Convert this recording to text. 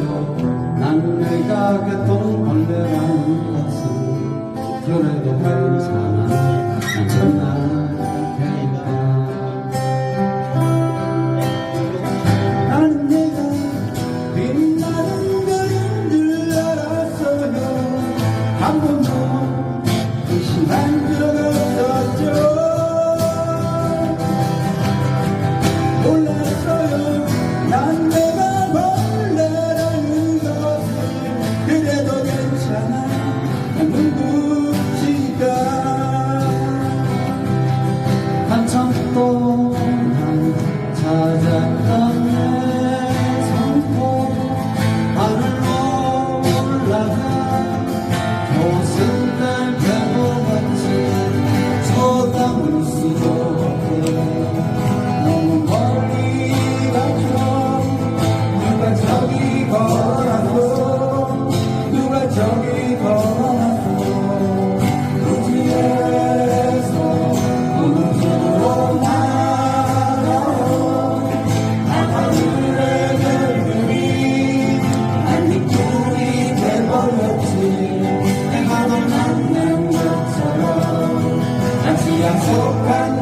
나는 내가 그동 벌레라는 것을 그래도 괜찮아 난 전날 oh Sokan